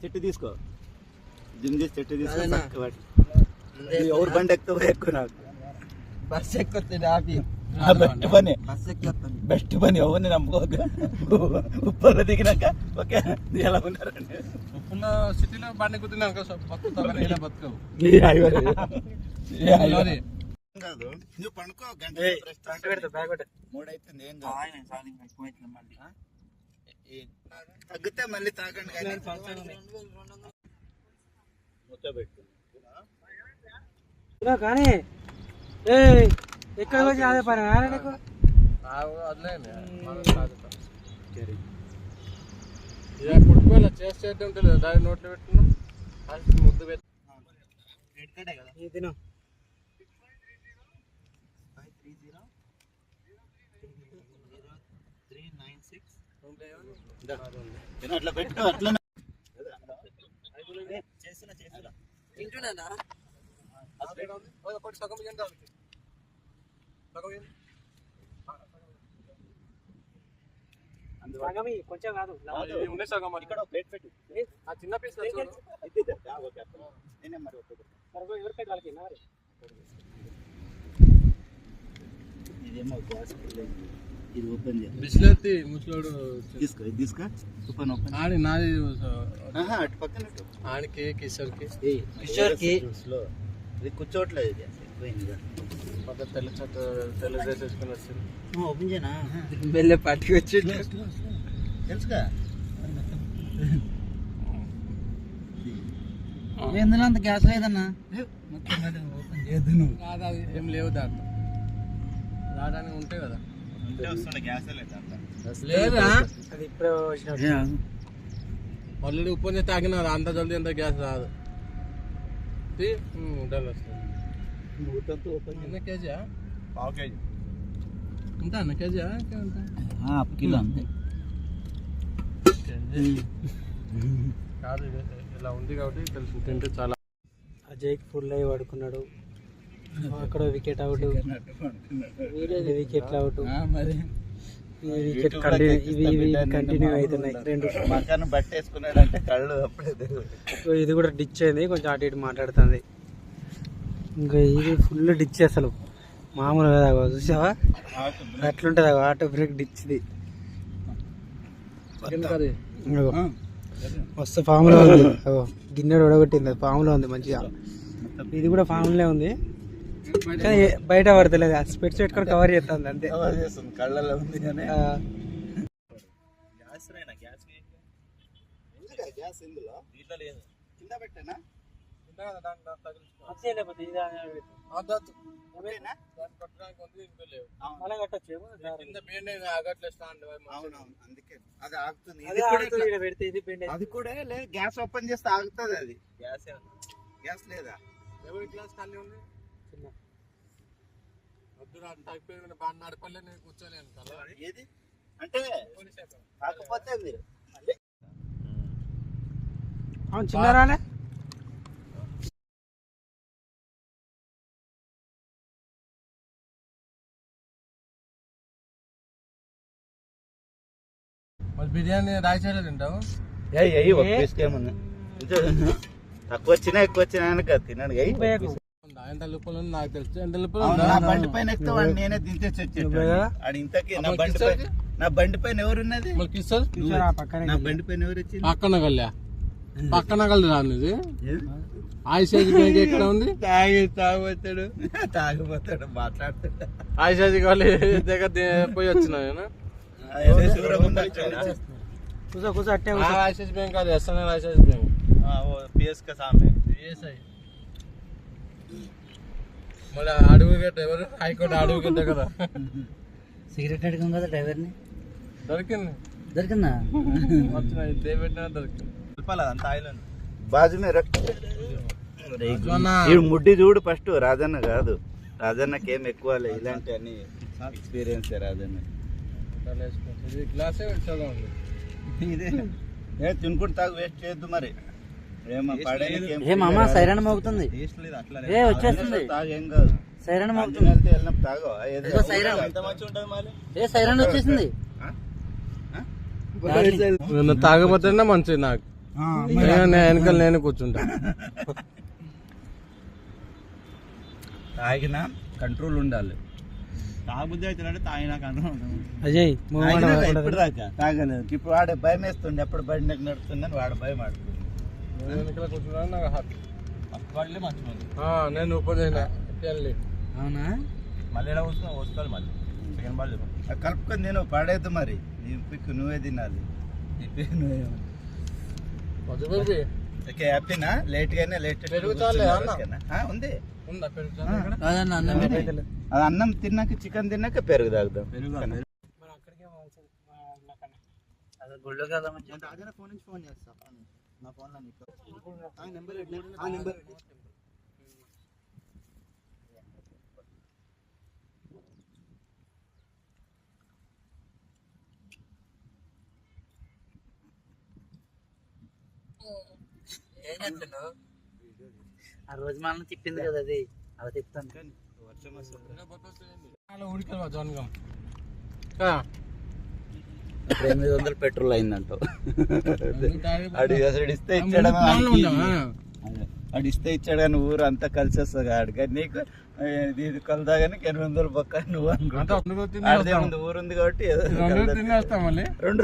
చెట్టు తీసుకో. జిమ్ చెట్టు తీసుకో ఎవరు బండి ఎక్కువ ఎక్కువ నాకు. బస్ ఎక్కుతుంది ఆపి. బెస్ట్ పని. బెస్ట్ ఎవరిని నమ్ముకోక. ఉప్పర్లో దిగినాక ఓకే ఎలా ఉన్నారండి? సిటీలో బండి. కాదు నువ్వు పండుకో గంట ఏయ్, సేపు rest ఫ్రంట్ తీసుకో. పెడతా, బ్యాక్ పెట్టు. మూడు అవుతుంది ఏం కాదు. తగ్గితే మళ్ళీ తాగండి కానీ. ఎక్కడ వచ్చి అదే పని నీకు ఆ వదిలేయండి. మనం తాగుతాం. ఇక పుట్టుకోలే చేసి చేద్దాం ఉంటుంది దాని నోట్లో పెట్టుకున్నాం ముద్దు పెట్టి తిను నేను అట్లా పెట్టు అట్లా ఒకటి సగం ఇయ్యండి సగం ఇయ్యండి. సగమి కొంచెం కాదు ఆ, ఉండే సగం మరి. ఇక్కడ ప్లేట్ పెట్టు ఆ చిన్న పీస్ నేనే మరి ఎవరికైతే వాళ్ళకి ఇదేమో గ్యాస్ ఇది ఓపెన్ చేయాలి బిస్లెత్తి ముసలోడు తీసుకో ఇది తీసుకో. Open open. ఆడి నాది ఆహా, అటు పక్కన. ఆడికి కిషోర్కి. కిషోర్కి. ఇది కూర్చోవట్లేదు ఇది. పక్క తెల్ల చట్ట తెల్ల డ్రెస్ వేసుకొని వచ్చింది. ఓపెన్ చేయనా? వెళ్ళే పట్టుకు వచ్చి తెలుసుగా? ఎందులో అంత గ్యాస్ లేదన్నా? ఓపెన్ చేయొద్దు నువ్వు. ఏం లేవు దాంట్లో. రావడానికి ఉంటాయి కదా. లేదా? ఆల్రెడీ ఉప్పు చేస్తే తాగినారు అంత జల్దీ అంత గ్యాస్ రాదు. వస్తుంది కేజీయా పావు కేజీ. ఉంటా అన్న కేజీయా? హాఫ్ కిలో అంతే. కాదు ఇలా ఉంది కాబట్టి తెలుసు. తింటే చాలా అజయ్ ఫుల్ అయి పడుకున్నాడు. అక్కడ వికెట్ అవుట్ వికెట్ అవుట్ మరి. వికెట్ ఇవి కంటిన్యూ అవుతున్నాయి. రెండు అంటే కళ్ళు అప్పుడే ఇది కూడా డిచ్ అయింది. కొంచెం అటు ఇటు మాట్లాడుతుంది. ఇంకా ఇది ఫుల్ డిచ్ అసలు. మామూలు కదా చూసావా? అట్లుంటుంది ఆటో బ్రేక్ డిచ్ది. మస్తు ఫామ్లో ఉంది. గిన్నెడు ఉడగొట్టింది. ఫామ్లో ఉంది మంచిగా. ఇది కూడా ఫామ్లే ఉంది. కానీ బయట పడతలేదు. ఆ స్పెట్స్ పెట్టుకొని కవర్ చేస్తుంది అంతే. కవర్ చేస్తుంది. కళ్ళల్లో ఉంది కానీ ఆ, గ్యాస్ రేనా? గ్యాస్ గ్యాస్ ఇందులో దీంట్లో లేదు. కింద పెట్టానా? అది ఆగుతుంది. అదే ఇది కూడా గ్యాస్ ఓపెన్ చేస్తే ఆగుతుంది అది. గ్యాస్ గ్యాస్ లేదా? ఎవరి గ్లాస్ ఖాళీ ఉంది. వద్దు రా, అంత అయిపోయింది బాగా నడపలే నేను కూర్చోలేను కదా ఏది? అంటే కాకపోతే మీరు అవును చిన్న రాలే మరి బిర్యానీ రాయి సైడ్ తింటావు? ఏయ్ ఏయ్ ఒక పీస్ ఏముంది? తక్కువ వచ్చినా ఎక్కువ వచ్చినా అని ఎంత లుప్పలు ఉంది నాకు తెలుసు. ఎంత ఉందా? నా బండి పైన ఎక్కితే నేనే దించేసి ఇంతకి నా బండి పైన నా బండి పైన ఎవరున్నది? నా. బండి పైన ఎవరు వచ్చింది? పక్కన కల్లా పక్కన కళ్ళు రానిది? ఆయిషాజీ బ్యాంక్ ఎక్కడ ఉంది? తాగి తాగుతాడు తాగిపోతాడు మాట్లాడుతాడు. ఆయిషాజీ కావాలి దగ్గర పోయి వచ్చిన కూర్చో కూర్చో అట్టే ఆయిషాజీ బ్యాంక్ కాదు ఎస్ఎన్ఎల్ ఆయిషాజీ బ్యాంక్. పిఎస్ కా సామె. మళ్ళీ అడుగు గట్ట ఎవరు? హైకోర్టు అడుగు గట్ట కదా. సిగరెట్ అడిగాం కదా డ్రైవర్ని. దొరికింది. దొరికిందా? పెట్టినా దొరికింది. బాజు మే రక్ రాజన్న. ఈ ముడ్డి చూడు ఫస్ట్ రాజన్న కాదు. రాజన్నకి ఏం ఎక్కువ ఇలాంటి అన్ని ఎక్స్పీరియన్స్ రాజన్న. గ్లాసే ఇదే ఏ తినుకుంటూ తాగు వేస్ట్ చేయొద్దు మరి. ఏం మామ. సైరన్ మోగుతుంది. ఏ వచ్చేస్తుంది. తాగు ఏం కాదు. సైరన్ మంచి మళ్ళీ ఏ సైరన్ వచ్చేసింది? నిన్న తాగపోతేనే మంచిది నాకు. నేను వెనకాల నేను కూర్చుంటా. తాగిన కంట్రోల్ ఉండాలి. అజయ్ ఇప్పుడు దాకా తాగలేదు. ఇప్పుడు వాడే భయం వేస్తుంది ఎప్పుడు బండి నాకు నడుస్తుందని వాడు భయం ఆడుతుంది నేను నాకు వాళ్ళే ఆ, నేను అవునా? మళ్ళీ వస్తున్నా? వస్తారు మళ్ళీ. సెకండ్ బాల్ ఆ కలుపుకొని నేను పడేద్దు మరి. నీ పిక్కు నువ్వే తినాలి. నీ పిక్ నువ్వే ఓకే హ్యాపీనా? లేట్ గానే లేట్ పెరుగుతాలే అన్న. ఉంది. ఉందా పెరుగు ఆ. అన్న అది. అన్నం తిన్నాక చికెన్ తిన్నాక పెరుగు తాగుదాం పెరుగు రాజన్న ఫోన్ నుంచి ఫోన్ చేస్తా. నా ఫోన్లో నీకు. ఆ నెంబర్ ఆ నెంబర్. ఆ రోజు మనం తిప్పింది కదా అది. అలా తిప్పుతాను ఉడికెళ్ళవా జోన్గం ఇప్పుడు ఎనిమిది వందలు పెట్రోల్ అయిందంటావు అడి అసలు ఇస్తే ఇచ్చాడు అడి ఇస్తే ఇచ్చాడు కానీ ఊరు అంతా కలిసి వస్తుంది. ఆడు కానీ నీకు ఇది కలదాగానే ఎనిమిది వందలు పక్క నువ్వు అనుకుంటా ఆడదే ఉంది ఊరు ఉంది కాబట్టి రెండు?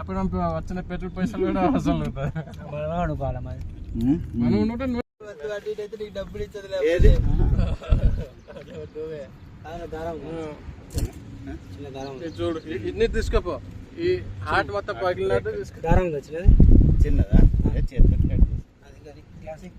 అప్పుడు వచ్చిన పెట్రోల్ పైసలు కూడా అవసరం ఉంటుంది అనుకోవాలి మరి? ఉమ్. మనం ఉంటే నువ్వు డబ్బులు ఇచ్చేది ఏది దారం చిన్న దారం ఇది చూడు ఇన్ని తీసుకోపో ఈ హార్ట్ మొత్తం పగిలినట్టు తీసుకో దారం వచ్చినది చిన్నదా. అది క్లాసిక్